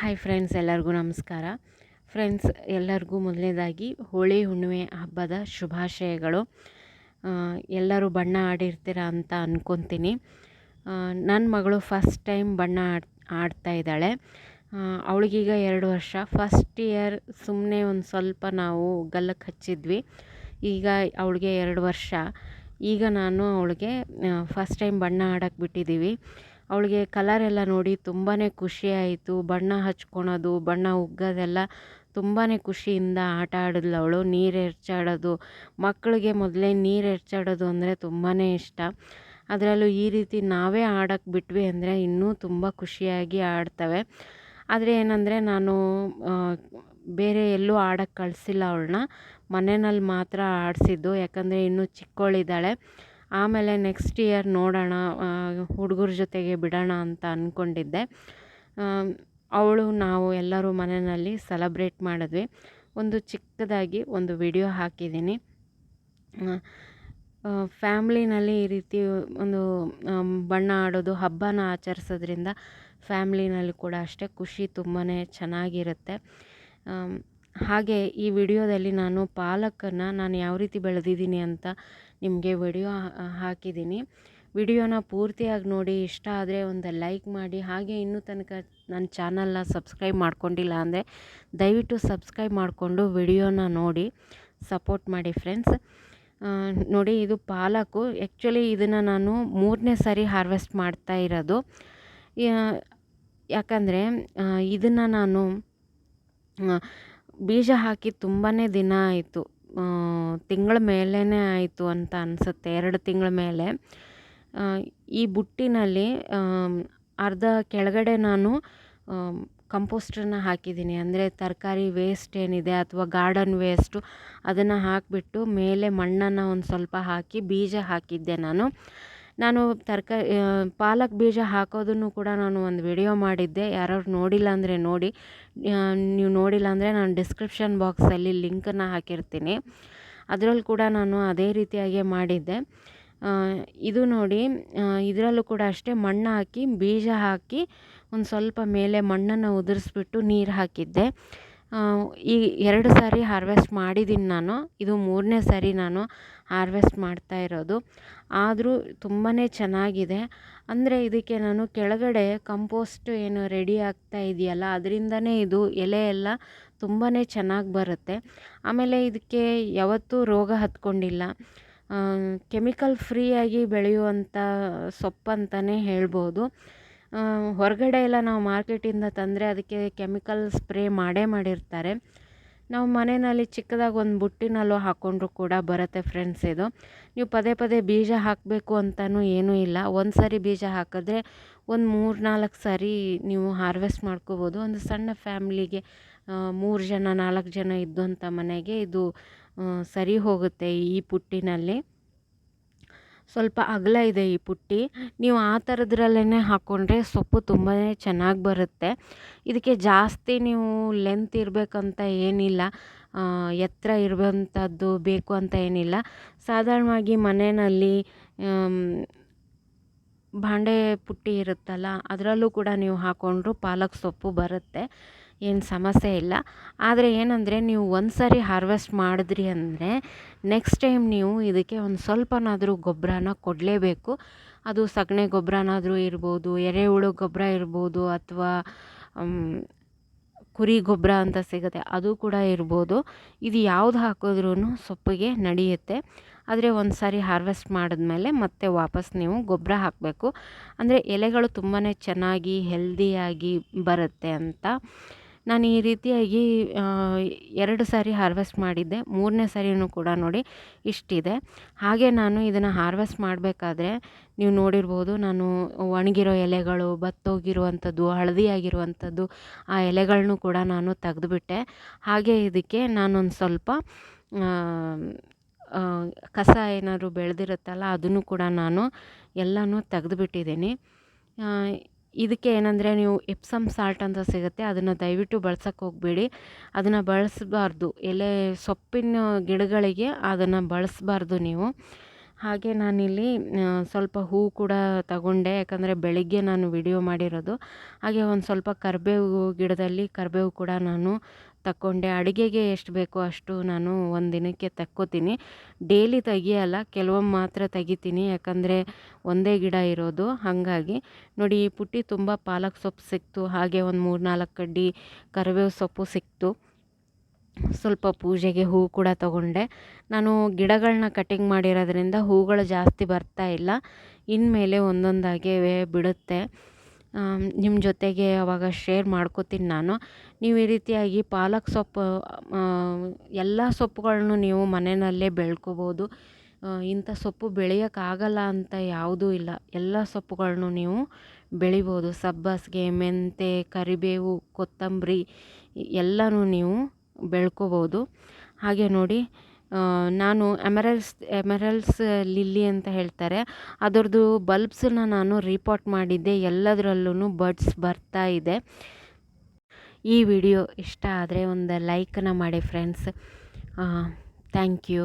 Hi friends ಎಲ್ಲರಿಗೂ ನಮಸ್ಕಾರ. Friends ಎಲ್ಲರಿಗೂ ಮೊದಲನೇದಾಗಿ ಹೋಳಿ ಹುಣ್ಣಿಮೆ ಹಬ್ಬದ ಶುಭಾಶಯಗಳು. ಎಲ್ಲರೂ ಬಣ್ಣ ಆಡಿರ್ತೀರ ಅಂತ ಅಂದ್ಕೊತೀನಿ ನನ್ನ ಮಗಳು ಫಸ್ಟ್ ಟೈಮ್ ಬಣ್ಣ ಆಡ್, ಆಡ್ತಾ ಇದ್ದಾಳೆ. ಅವಳಿಗೀಗ ಎರಡು ವರ್ಷ. ಫಸ್ಟ್ ಇಯರ್ ಸುಮ್ಮನೆ ಒಂದು ಸ್ವಲ್ಪ ನಾವು ಗಲ್ಲಕ್ಕೆ ಹಚ್ಚಿದ್ವಿ. ಈಗ ಅವಳಿಗೆ ಎರಡು ವರ್ಷ. ಈಗ ನಾನು ಅವಳಿಗೆ ಫಸ್ಟ್ ಟೈಮ್ ಬಣ್ಣ ಆಡಕ್ಕೆ ಬಿಟ್ಟಿದ್ದೀವಿ. ಅವಳಿಗೆ ಕಲರ್ ಎಲ್ಲ ನೋಡಿ ತುಂಬಾ ಖುಷಿ ಆಯಿತು. ಬಣ್ಣ ಹಚ್ಕೊಳೋದು, ಬಣ್ಣ ಉಗ್ಗೋದೆಲ್ಲ ತುಂಬಾ ಖುಷಿಯಿಂದ ಆಟ ಆಡಿದ್ಲು ಅವಳು. ನೀರು ಎರಚಾಡೋದು ಮಕ್ಕಳಿಗೆ ಮೊದಲೇ ನೀರು ಎರಚಾಡೋದು ಅಂದರೆ ತುಂಬಾ ಇಷ್ಟ. ಅದರಲ್ಲೂ ಈ ರೀತಿ ನಾವೇ ಆಡಕ್ಕೆ ಬಿಟ್ವಿ ಅಂದರೆ ಇನ್ನೂ ತುಂಬ ಖುಷಿಯಾಗಿ ಆಡ್ತವೆ. ಆದರೆ ಏನಂದರೆ ನಾನು ಬೇರೆ ಎಲ್ಲೂ ಆಡಕ್ಕೆ ಕಳಿಸಿಲ್ಲ ಅವಳನ್ನ. ಮನೆಯಲ್ಲಿ ಮಾತ್ರ ಆಡಿಸಿದ್ದು. ಯಾಕಂದರೆ ಇನ್ನೂ ಚಿಕ್ಕವಳಿದ್ದಾಳೆ ಆಮೇಲೆ ನೆಕ್ಸ್ಟ್ ಇಯರ್ ನೋಡೋಣ ಹುಡುಗರ ಜೊತೆಗೆ ಬಿಡೋಣ ಅಂತ ಅಂದ್ಕೊಂಡಿದ್ದೆ ಅವಳು ನಾವು ಎಲ್ಲರೂ ಮನೆಯಲ್ಲಿ ಸೆಲೆಬ್ರೇಟ್ ಮಾಡಿದ್ವಿ. ಒಂದು ಚಿಕ್ಕದಾಗಿ ಒಂದು ವಿಡಿಯೋ ಹಾಕಿದ್ದೀನಿ. ಫ್ಯಾಮ್ಲಿನಲ್ಲಿ ಈ ರೀತಿ ಒಂದು ಬಣ್ಣ ಆಡೋದು, ಹಬ್ಬನ ಆಚರಿಸೋದ್ರಿಂದ ಫ್ಯಾಮ್ಲಿನಲ್ಲಿ ಕೂಡ ಅಷ್ಟೇ ಖುಷಿ ತುಂಬಾ ಚೆನ್ನಾಗಿರುತ್ತೆ. ಹಾಗೆ ಈ ವಿಡಿಯೋದಲ್ಲಿ ನಾನು ಪಾಲಕನ್ನು ನಾನು ಯಾವ ರೀತಿ ಬೆಳೆದಿದ್ದೀನಿ ಅಂತ ನಿಮಗೆ ವಿಡಿಯೋ ಹಾಕಿದ್ದೀನಿ. ವಿಡಿಯೋನ ಪೂರ್ತಿಯಾಗಿ ನೋಡಿ, ಇಷ್ಟ ಆದರೆ ಒಂದು ಲೈಕ್ ಮಾಡಿ, ಹಾಗೆ ಇನ್ನೂ ತನಕ ನನ್ನ ಚಾನಲ್ನ ಸಬ್ಸ್ಕ್ರೈಬ್ ಮಾಡ್ಕೊಂಡಿಲ್ಲ ಅಂದರೆ ದಯವಿಟ್ಟು ಸಬ್ಸ್ಕ್ರೈಬ್ ಮಾಡಿಕೊಂಡು ವಿಡಿಯೋನ ನೋಡಿ, ಸಪೋರ್ಟ್ ಮಾಡಿ ಫ್ರೆಂಡ್ಸ್. ನೋಡಿ, ಇದು ಪಾಲಕು. ಆ್ಯಕ್ಚುಲಿ ಇದನ್ನು ನಾನು ಮೂರನೇ ಸಾರಿ ಹಾರ್ವೆಸ್ಟ್ ಮಾಡ್ತಾ ಇರೋದು. ಯಾಕಂದರೆ ಇದನ್ನು ನಾನು ಬೀಜ ಹಾಕಿ ತುಂಬಾ ದಿನ ಆಯಿತು. ತಿಂಗಳ ಮೇಲೇ ಆಯಿತು ಅಂತ ಅನಿಸುತ್ತೆ, ಎರಡು ತಿಂಗಳ ಮೇಲೆ. ಈ ಬುಟ್ಟಿನಲ್ಲಿ ಅರ್ಧ ಕೆಳಗಡೆ ನಾನು ಕಂಪೋಸ್ಟನ್ನು ಹಾಕಿದ್ದೀನಿ. ಅಂದರೆ ತರಕಾರಿ ವೇಸ್ಟ್ ಏನಿದೆ ಅಥವಾ ಗಾರ್ಡನ್ ವೇಸ್ಟು ಅದನ್ನು ಹಾಕಿಬಿಟ್ಟು ಮೇಲೆ ಮಣ್ಣನ್ನು ಒಂದು ಸ್ವಲ್ಪ ಹಾಕಿ ಬೀಜ ಹಾಕಿದ್ದೆ ನಾನು. ನಾನು ತರಕಾರಿ ಪಾಲಕ್ ಬೀಜ ಹಾಕೋದನ್ನು ಕೂಡ ನಾನು ಒಂದು ವಿಡಿಯೋ ಮಾಡಿದ್ದೆ. ಯಾರು ನೋಡಿಲ್ಲ ಅಂದರೆ ನೋಡಿ. ನೀವು ನೋಡಿಲ್ಲ ಅಂದರೆ ನಾನು ಡಿಸ್ಕ್ರಿಪ್ಷನ್ ಬಾಕ್ಸಲ್ಲಿ ಲಿಂಕನ್ನು ಹಾಕಿರ್ತೀನಿ. ಅದರಲ್ಲಿ ಕೂಡ ನಾನು ಅದೇ ರೀತಿಯಾಗಿ ಮಾಡಿದ್ದೆ. ಇದು ನೋಡಿ ಇದರಲ್ಲೂ ಕೂಡ ಅಷ್ಟೇ ಮಣ್ಣು ಹಾಕಿ, ಬೀಜ ಹಾಕಿ, ಒಂದು ಸ್ವಲ್ಪ ಮೇಲೆ ಮಣ್ಣನ್ನು ಉದುರಿಸ್ಬಿಟ್ಟು ನೀರು ಹಾಕಿದ್ದೆ. ಈ ಎರಡು ಸಾರಿ ಹಾರ್ವೆಸ್ಟ್ ಮಾಡಿದ್ದೀನಿ ನಾನು. ಇದು ಮೂರನೇ ಸಾರಿ ನಾನು ಹಾರ್ವೆಸ್ಟ್ ಮಾಡ್ತಾ ಇರೋದು. ಆದರೂ ತುಂಬಾ ಚೆನ್ನಾಗಿದೆ. ಅಂದರೆ ಇದಕ್ಕೆ ನಾನು ಕೆಳಗಡೆ ಕಂಪೋಸ್ಟ್ ಏನು ರೆಡಿ ಆಗ್ತಾ ಇದೆಯಲ್ಲ, ಅದರಿಂದನೇ ಇದು ಎಲೆ ಎಲ್ಲ ತುಂಬಾ ಚೆನ್ನಾಗಿ ಬರುತ್ತೆ. ಆಮೇಲೆ ಇದಕ್ಕೆ ಯಾವತ್ತೂ ರೋಗ ಹತ್ಕೊಂಡಿಲ್ಲ. ಕೆಮಿಕಲ್ ಫ್ರೀಯಾಗಿ ಬೆಳೆಯುವಂಥ ಸೊಪ್ಪಂತಲೇ ಹೇಳ್ಬೋದು. ಹೊರಗಡೆ ಎಲ್ಲ ನಾವು ಮಾರ್ಕೆಟಿಂದ ತಂದರೆ ಅದಕ್ಕೆ ಕೆಮಿಕಲ್ ಸ್ಪ್ರೇ ಮಾಡೇ ಮಾಡಿರ್ತಾರೆ. ನಾವು ಮನೆಯಲ್ಲಿ ಚಿಕ್ಕದಾಗಿ ಒಂದು ಬುಟ್ಟಿನಲ್ಲೋ ಹಾಕ್ಕೊಂಡ್ರು ಕೂಡ ಬರುತ್ತೆ ಫ್ರೆಂಡ್ಸ್ ಇದು. ನೀವು ಪದೇ ಪದೇ ಬೀಜ ಹಾಕಬೇಕು ಅಂತಲೂ ಏನೂ ಇಲ್ಲ. ಒಂದು ಸಾರಿ ಬೀಜ ಹಾಕಿದ್ರೆ ಒಂದು ಮೂರು ನಾಲ್ಕು ಸಾರಿ ನೀವು ಹಾರ್ವೆಸ್ಟ್ ಮಾಡ್ಕೋಬೋದು. ಒಂದು ಸಣ್ಣ ಫ್ಯಾಮ್ಲಿಗೆ ಮೂರು ಜನ ನಾಲ್ಕು ಜನ ಇದ್ದಂಥ ಮನೆಗೆ ಇದು ಸರಿ ಹೋಗುತ್ತೆ ಈ ಪುಟ್ಟಿನಲ್ಲಿ. ಸ್ವಲ್ಪ ಅಗಲ ಇದೆ ಈ ಪುಟ್ಟಿ. ನೀವು ಆ ಥರದ್ರಲ್ಲೇ ಹಾಕ್ಕೊಂಡ್ರೆ ಸೊಪ್ಪು ತುಂಬಾ ಚೆನ್ನಾಗಿ ಬರುತ್ತೆ. ಇದಕ್ಕೆ ಜಾಸ್ತಿ ನೀವು ಲೆಂತ್ ಇರಬೇಕಂತ ಏನಿಲ್ಲ. ಎತ್ತರ ಇರುವಂಥದ್ದು ಬೇಕು ಅಂತ ಏನಿಲ್ಲ. ಸಾಧಾರಣವಾಗಿ ಮನೆಯಲ್ಲಿ ಬಾಂಡೆ ಪುಟ್ಟಿ ಇರುತ್ತಲ್ಲ, ಅದರಲ್ಲೂ ಕೂಡ ನೀವು ಹಾಕ್ಕೊಂಡ್ರು ಪಾಲಕ್ ಸೊಪ್ಪು ಬರುತ್ತೆ. ಏನು ಸಮಸ್ಯೆ ಇಲ್ಲ. ಆದರೆ ಏನಂದರೆ ನೀವು ಒಂದು ಸಾರಿ ಹಾರ್ವೆಸ್ಟ್ ಮಾಡಿದ್ರಿ ಅಂದರೆ ನೆಕ್ಸ್ಟ್ ಟೈಮ್ ನೀವು ಇದಕ್ಕೆ ಒಂದು ಸ್ವಲ್ಪನಾದರೂ ಗೊಬ್ಬರನ ಕೊಡಲೇಬೇಕು. ಅದು ಸಗಣಿ ಗೊಬ್ಬರನಾದರೂ ಇರ್ಬೋದು, ಎರೆಹುಳು ಗೊಬ್ಬರ ಇರ್ಬೋದು ಅಥವಾ ಕುರಿ ಗೊಬ್ಬರ ಅಂತ ಸಿಗುತ್ತೆ ಅದು ಕೂಡ ಇರ್ಬೋದು. ಇದು ಯಾವ್ದು ಹಾಕಿದ್ರೂ ಸೊಪ್ಪಿಗೆ ನಡೆಯುತ್ತೆ. ಆದರೆ ಒಂದು ಸಾರಿ ಹಾರ್ವೆಸ್ಟ್ ಮಾಡಿದ್ಮೇಲೆ ಮತ್ತೆ ವಾಪಸ್ ನೀವು ಗೊಬ್ಬರ ಹಾಕಬೇಕು. ಅಂದರೆ ಎಲೆಗಳು ತುಂಬಾ ಚೆನ್ನಾಗಿ ಹೆಲ್ದಿಯಾಗಿ ಬರುತ್ತೆ ಅಂತ ನಾನು ಈ ರೀತಿಯಾಗಿ ಎರಡು ಸಾರಿ ಹಾರ್ವೆಸ್ಟ್ ಮಾಡಿದ್ದೆ. ಮೂರನೇ ಸಾರಿನೂ ಕೂಡ ನೋಡಿ ಇಷ್ಟಿದೆ. ಹಾಗೆ ನಾನು ಇದನ್ನು ಹಾರ್ವೆಸ್ಟ್ ಮಾಡಬೇಕಾದ್ರೆ ನೀವು ನೋಡಿರ್ಬೋದು, ನಾನು ಒಣಗಿರೋ ಎಲೆಗಳು, ಬತ್ತೋಗಿರುವಂಥದ್ದು ಹಳದಿ ಆಗಿರುವಂಥದ್ದು ಆ ಎಲೆಗಳನ್ನೂ ಕೂಡ ನಾನು ತೆಗೆದುಬಿಟ್ಟೆ. ಹಾಗೆ ಇದಕ್ಕೆ ನಾನೊಂದು ಸ್ವಲ್ಪ ಕಸ ಏನಾದ್ರು ಬೆಳೆದಿರುತ್ತಲ್ಲ, ಅದನ್ನು ಕೂಡ ನಾನು ಎಲ್ಲನೂ ತೆಗೆದುಬಿಟ್ಟಿದ್ದೀನಿ. ಇದಕ್ಕೆ ಏನಂದರೆ ನೀವು ಎಪ್ಸಮ್ ಸಾಲ್ಟ್ ಅಂತ ಸಿಗುತ್ತೆ, ಅದನ್ನು ದಯವಿಟ್ಟು ಬಳಸೋಕ್ಕೆ ಹೋಗಬೇಡಿ. ಅದನ್ನು ಬಳಸಬಾರ್ದು. ಎಲೆ ಸೊಪ್ಪಿನ ಗಿಡಗಳಿಗೆ ಅದನ್ನು ಬಳಸಬಾರ್ದು ನೀವು. ಹಾಗೆ ನಾನಿಲ್ಲಿ ಸ್ವಲ್ಪ ಹೂ ಕೂಡ ತಗೊಂಡೆ. ಯಾಕಂದರೆ ಬೆಳಿಗ್ಗೆ ನಾನು ವಿಡಿಯೋ ಮಾಡಿರೋದು. ಹಾಗೆ ಒಂದು ಸ್ವಲ್ಪ ಕರಿಬೇವು ಗಿಡದಲ್ಲಿ ಕರಿಬೇವು ಕೂಡ ನಾನು ತಕ್ಕೊಂಡೆ. ಅಡುಗೆಗೆ ಎಷ್ಟು ಬೇಕೋ ಅಷ್ಟು ನಾನು ಒಂದು ದಿನಕ್ಕೆ ತಕ್ಕೋತೀನಿ. ಡೈಲಿ ತೆಗಿಯಲ್ಲ, ಕೆಲವೊಮ್ಮೆ ಮಾತ್ರ ತೆಗಿತೀನಿ. ಯಾಕಂದರೆ ಒಂದೇ ಗಿಡ ಇರೋದು. ಹಾಗಾಗಿ ನೋಡಿ, ಈ ಪುಟ್ಟಿ ತುಂಬ ಪಾಲಕ್ ಸೊಪ್ಪು ಸಿಕ್ತು. ಹಾಗೆ ಒಂದು ಮೂರು ನಾಲ್ಕು ಕಡ್ಡಿ ಕರಿಬೇವು ಸೊಪ್ಪು ಸಿಕ್ತು. ಸ್ವಲ್ಪ ಪೂಜೆಗೆ ಹೂ ಕೂಡ ತಗೊಂಡೆ. ನಾನು ಗಿಡಗಳನ್ನ ಕಟಿಂಗ್ ಮಾಡಿರೋದ್ರಿಂದ ಹೂಗಳು ಜಾಸ್ತಿ ಬರ್ತಾ ಇಲ್ಲ. ಇನ್ಮೇಲೆ ಒಂದೊಂದಾಗೆ ಬಿಡುತ್ತೆ. ನಿಮ್ಮ ಜೊತೆಗೆ ಅವಾಗ ಶೇರ್ ಮಾಡ್ಕೋತೀನಿ ನಾನು. ನೀವು ಈ ರೀತಿಯಾಗಿ ಪಾಲಕ್ ಸೊಪ್ಪು ಎಲ್ಲ ಸೊಪ್ಪುಗಳನ್ನು ನೀವು ಮನೆಯಲ್ಲೇ ಬೆಳ್ಕೋಬೋದು. ಇಂಥ ಸೊಪ್ಪು ಬೆಳೆಯೋಕ್ಕಾಗಲ್ಲ ಅಂತ ಯಾವುದೂ ಇಲ್ಲ. ಎಲ್ಲ ಸೊಪ್ಪುಗಳನ್ನು ನೀವು ಬೆಳಿಬೋದು. ಸಬ್ಬಸಿಗೆ ಮೆಂತೆ ಕರಿಬೇವು, ಕೊತ್ತಂಬರಿ, ಎಲ್ಲನೂ ನೀವು ಬೆಳ್ಕೋಬೋದು. ಹಾಗೆ ನೋಡಿ ನಾನು ಎಮರಲ್ಸ್ ಎಮರಲ್ಸ್ ಲಿಲ್ಲಿ ಅಂತ ಹೇಳ್ತಾರೆ. ಅದರದ್ದು ಬಲ್ಬ್ಸನ್ನ ನಾನು ರಿಪೋರ್ಟ್ ಮಾಡಿದ್ದೆ. ಎಲ್ಲದರಲ್ಲೂ ಬರ್ಡ್ಸ್ ಬರ್ತಾ ಇದೆ. ಈ ವಿಡಿಯೋ ಇಷ್ಟ ಆದರೆ ಒಂದು ಲೈಕನ್ನು ಮಾಡಿ ಫ್ರೆಂಡ್ಸ್ ಥ್ಯಾಂಕ್ ಯು